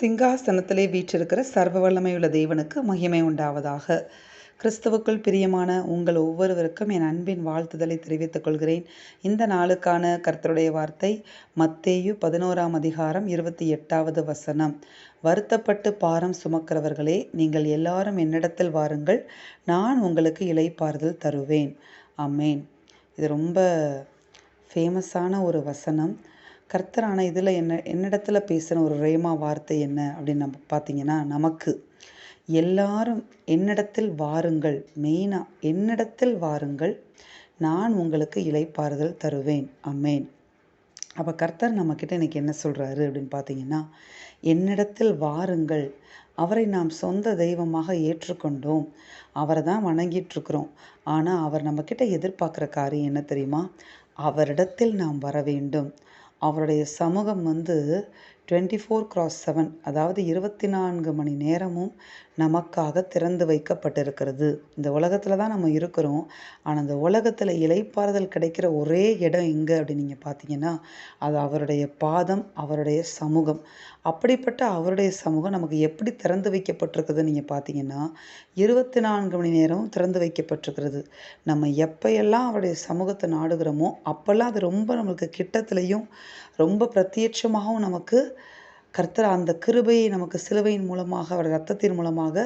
சிங்காசனத்திலே வீற்றிருக்கிற சர்வ வல்லமையுள்ள தேவனுக்கு மகிமை உண்டாவதாக. கிறிஸ்துவுக்குள் பிரியமான உங்கள் ஒவ்வொருவருக்கும் என் அன்பின் வாழ்த்துதலை தெரிவித்துக் கொள்கிறேன். இந்த நாளுக்கான கர்த்தருடைய வார்த்தை மத்தேயு பதினோராம் அதிகாரம் இருபத்தி எட்டாவது வசனம். வருத்தப்பட்டு பாரம் சுமக்கிறவர்களே நீங்கள் எல்லாரும் என்னிடத்தில் வாருங்கள் நான் உங்களுக்கு இலைப்பாறுதல் தருவேன். அம்மேன் இது ரொம்ப ஃபேமஸான ஒரு வசனம். கர்த்தர் ஆனால் இதில் என்ன என்னிடத்துல பேசின ஒரு ரேமா வார்த்தை என்ன அப்படின்னு நம்ம பார்த்தீங்கன்னா நமக்கு. எல்லாரும் என்னிடத்தில் வாருங்கள் மெயினாக என்னிடத்தில் வாருங்கள் நான் உங்களுக்கு இலைப்பாறுதல் தருவேன். அம்மேன் அப்போ கர்த்தர் நம்மக்கிட்ட இன்றைக்கி என்ன சொல்கிறாரு அப்படின்னு பார்த்தீங்கன்னா என்னிடத்தில் வாருங்கள் அவரை நாம் சொந்த தெய்வமாக ஏற்றுக்கொண்டோம் அவரை தான் வணங்கிட்டுருக்குறோம் ஆனால் அவர் நம்மக்கிட்ட எதிர்பார்க்குற காரியம் என்ன தெரியுமா? அவரிடத்தில் நாம் வர வேண்டும். அவருடைய சமூகம் வந்து டுவெண்ட்டி ஃபோர் கிராஸ் செவன் அதாவது இருபத்தி நான்கு மணி நேரமும் நமக்காக திறந்து வைக்கப்பட்டிருக்கிறது. இந்த உலகத்தில் தான் நம்ம இருக்கிறோம். ஆனால் அந்த உலகத்தில் இலைப்பாறுதல் கிடைக்கிற ஒரே இடம் எங்கே அப்படின்னு நீங்கள் பார்த்தீங்கன்னா அது அவருடைய பாதம் அவருடைய சமூகம். அப்படிப்பட்ட அவருடைய சமூகம் நமக்கு எப்படி திறந்து வைக்கப்பட்டிருக்குதுன்னு நீங்கள் பார்த்தீங்கன்னா இருபத்தி நான்கு மணி நேரமும் திறந்து வைக்கப்பட்டிருக்கிறது. நம்ம எப்பையெல்லாம் அவருடைய சமூகத்தை நாடுகிறோமோ அப்போல்லாம் அது ரொம்ப நம்மளுக்கு கிட்டத்துலேயும் ரொம்ப பிரத்யட்சமாகவும் நமக்கு கர்த்தர் அந்த கிருபையை நமக்கு சிலுவையின் மூலமாக அவர் ரத்தத்தின் மூலமாக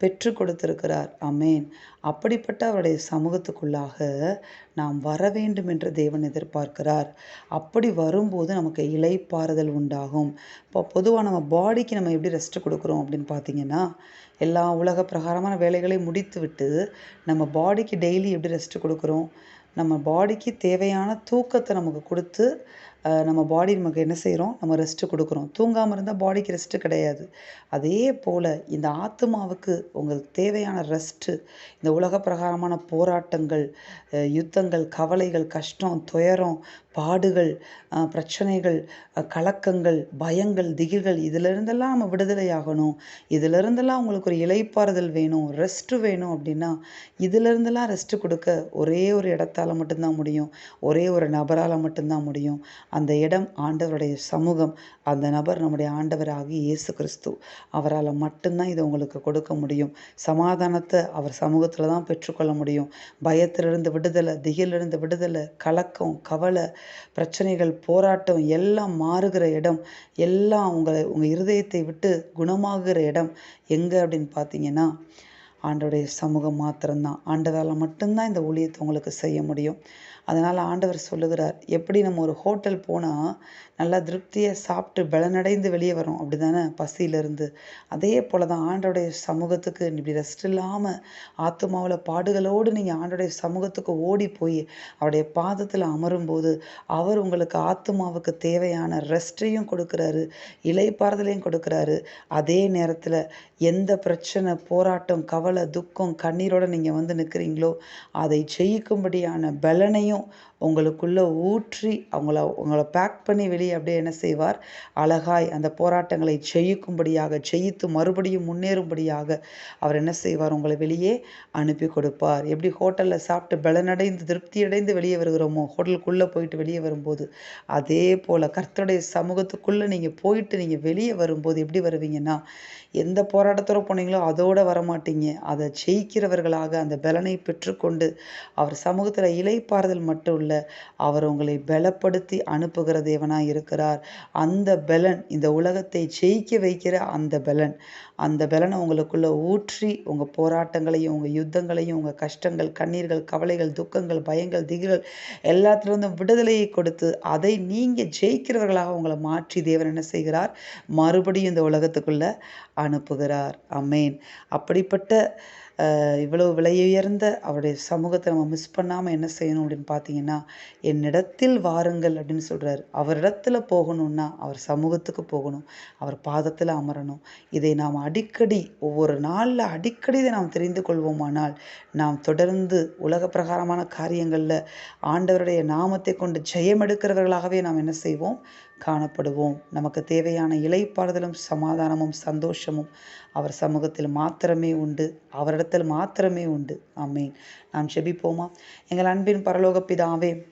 பெற்று கொடுத்திருக்கிறார். அமேன் அப்படிப்பட்ட அவருடைய சமூகத்துக்குள்ளாக நாம் வர வேண்டும் என்று தேவன் எதிர்பார்க்கிறார். அப்படி வரும்போது நமக்கு இலைப்பாறுதல் உண்டாகும். இப்போ பொதுவாக நம்ம பாடிக்கு நம்ம எப்படி ரெஸ்ட் கொடுக்குறோம் அப்படின்னு பார்த்தீங்கன்னா எல்லா உலக பிரகாரமான வேலைகளை முடித்து விட்டு நம்ம பாடிக்கு டெய்லி எப்படி ரெஸ்ட் கொடுக்குறோம் நம்ம பாடிக்கு தேவையான தூக்கத்தை நமக்கு கொடுத்து நம்ம பாடி நமக்கு என்ன செய்கிறோம் நம்ம ரெஸ்ட்டு கொடுக்குறோம். தூங்காமல் இருந்தால் பாடிக்கு ரெஸ்ட்டு கிடையாது. அதே போல் இந்த ஆத்மாவுக்கு உங்களுக்கு தேவையான ரெஸ்ட்டு இந்த உலக பிரகாரமான போராட்டங்கள் யுத்தங்கள் கவலைகள் கஷ்டம் துயரம் பாடுகள் பிரச்சனைகள் கலக்கங்கள் பயங்கள் திகில்கள் இதிலிருந்தெல்லாம் நம்ம விடுதலை ஆகணும். இதிலிருந்தெல்லாம் உங்களுக்கு ஒரு இலைப்பாறுதல் வேணும் ரெஸ்ட்டு வேணும் அப்படின்னா இதிலிருந்தெல்லாம் ரெஸ்ட்டு கொடுக்க ஒரே ஒரு இடத்தால் மட்டும்தான் முடியும். ஒரே ஒரு நபரால் மட்டும்தான் முடியும். அந்த இடம் ஆண்டவருடைய சமூகம் அந்த நபர் நம்முடைய ஆண்டவராகி இயேசு கிறிஸ்து அவரால் மட்டும்தான் இதை உங்களுக்கு கொடுக்க முடியும். சமாதானத்தை அவர் சமூகத்தில் தான் பெற்றுக்கொள்ள முடியும். பயத்திலிருந்து விடுதலை திகிலிருந்து விடுதலை கலக்கம் கவலை பிரச்சனைகள் போராட்டம் எல்லாம் மாறுகிற இடம் எல்லாம் உங்களை உங்கள் இருதயத்தை விட்டு குணமாகிற இடம் எங்கே அப்படின்னு பார்த்தீங்கன்னா ஆண்டோடைய சமூகம் மாத்திரம்தான். ஆண்டதால் மட்டும்தான் இந்த ஊழியத்தை உங்களுக்கு செய்ய முடியும். அதனால் ஆண்டவர் சொல்லுகிறார் எப்படி நம்ம ஒரு ஹோட்டல் போனால் நல்லா திருப்தியாக சாப்பிட்டு பலனடைந்து வெளியே வரோம் அப்படி தானே பசியிலேருந்து. அதே போல் தான் ஆண்டோடைய சமூகத்துக்கு இப்படி ரெஸ்ட் இல்லாமல் ஆத்மாவில் பாடுகளோடு நீங்கள் ஆண்டோடைய சமூகத்துக்கு ஓடி போய் அவருடைய பாதத்தில் அமரும்போது அவர் உங்களுக்கு ஆத்மாவுக்கு தேவையான ரெஸ்ட்டையும் கொடுக்குறாரு இலைப்பாறுதலையும் கொடுக்குறாரு. அதே நேரத்தில் எந்த பிரச்சனை போராட்டம் கவலை துக்கம் கண்ணீரோடு நீங்கள் வந்து நிற்கிறீங்களோ அதை ஜெயிக்கும்படியான பலனையும் உங்களுக்குள்ளே ஊற்றி அவங்கள உங்களை பேக் பண்ணி வெளியே அப்படியே என்ன செய்வார்? அழகாய் அந்த போராட்டங்களை ஜெயிக்கும்படியாக ஜெயித்து மறுபடியும் முன்னேறும்படியாக அவர் என்ன செய்வார்? உங்களை வெளியே அனுப்பி கொடுப்பார். எப்படி ஹோட்டலில் சாப்பிட்டு பலனடைந்து திருப்தி அடைந்து வெளியே வருகிறோமோ ஹோட்டலுக்குள்ளே போயிட்டு வெளியே வரும்போது அதே போல் கர்த்தருடைய சமூகத்துக்குள்ளே நீங்கள் போயிட்டு நீங்கள் வெளியே வரும்போது எப்படி வருவீங்கன்னா எந்த போராட்டத்தோடு போனீங்களோ அதோடு வரமாட்டீங்க. அதை ஜெயிக்கிறவர்களாக அந்த பலனை பெற்றுக்கொண்டு அவர் சமூகத்தில் இலைப்பாறுதல் மட்டும் இல்லை அவர் உங்களை பலப்படுத்தி அனுப்புகிற தேவனாக இருக்கிறார். அந்த பலன் இந்த உலகத்தை ஜெயிக்க வைக்கிற அந்த பலன் அந்த பலனை உங்களுக்குள்ளே ஊற்றி உங்கள் போராட்டங்களையும் உங்கள் யுத்தங்களையும் உங்கள் கஷ்டங்கள் கண்ணீர்கள் கவலைகள் துக்கங்கள் பயங்கள் திகில்கள் எல்லாத்துலேருந்தும் விடுதலையை கொடுத்து அதை நீங்கள் ஜெயிக்கிறவர்களாக உங்களை மாற்றி தேவன் என்ன செய்கிறார்? மறுபடியும் இந்த உலகத்துக்குள்ளே அனுப்புகிறார். அமேன். அப்படிப்பட்ட இவ்வளோ விலையுயர்ந்த அவருடைய சமூகத்தை நம்ம மிஸ் பண்ணாமல் என்ன செய்யணும் அப்படின்னு பார்த்தீங்கன்னா என்னிடத்தில் வாருங்கள் அப்படின்னு சொல்கிறார் அவரிடத்துல போகணும்னா அவர் சமூகத்துக்கு போகணும். அவர் பாதத்தில் அமரணும். இதை நாம் அடிக்கடி ஒவ்வொரு நாளில் அடிக்கடி இதை நாம் தெரிந்து கொள்வோமானால் நாம் தொடர்ந்து உலக பிரகாரமான காரியங்களில் ஆண்டவருடைய நாமத்தை கொண்டு ஜெயம் எடுக்கிறவர்களாகவே நாம் என்ன செய்வோம்? காணப்படுவோம். நமக்கு தேவையான இலைப்பாறுதலும் சமாதானமும் சந்தோஷமும் அவர் சமூகத்தில் மாத்திரமே உண்டு. அவரிடத்தில் மாத்திரமே உண்டு. ஆமேன். நாம் செபிப்போமா? எங்கள் அன்பின் பரலோக பிதாவே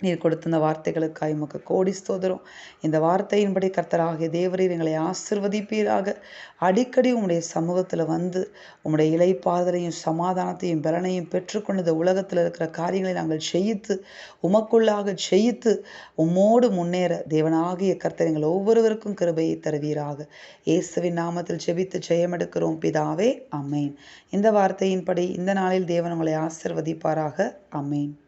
நீர் கொடுத்த இந்த வார்த்தைகளுக்காய் உமக்கு கோடி ஸ்தோதரம் இந்த வார்த்தையின்படி கர்த்தராகிய தேவரீர் எங்களை ஆசிர்வதிப்பீராக. அடிக்கடி உம்முடைய சமூகத்தில் வந்து உம்முடைய இலைப்பாதலையும் சமாதானத்தையும் பலனையும் பெற்றுக்கொண்டு இந்த உலகத்தில் இருக்கிற காரியங்களை நாங்கள் செய்யித்து உமக்குள்ளாக செய்யித்து உம்மோடு முன்னேற தேவனாகிய கர்த்தர் எங்கள் ஒவ்வொருவருக்கும் கிருபையை தருவீராக. இயேசுவின் நாமத்தில் ஜெபித்து ஜெயமெடுக்கிறோம். பிதாவே அமேன் இந்த வார்த்தையின்படி இந்த நாளில் தேவன் உங்களை ஆசிர்வதிப்பாராக. அமேன்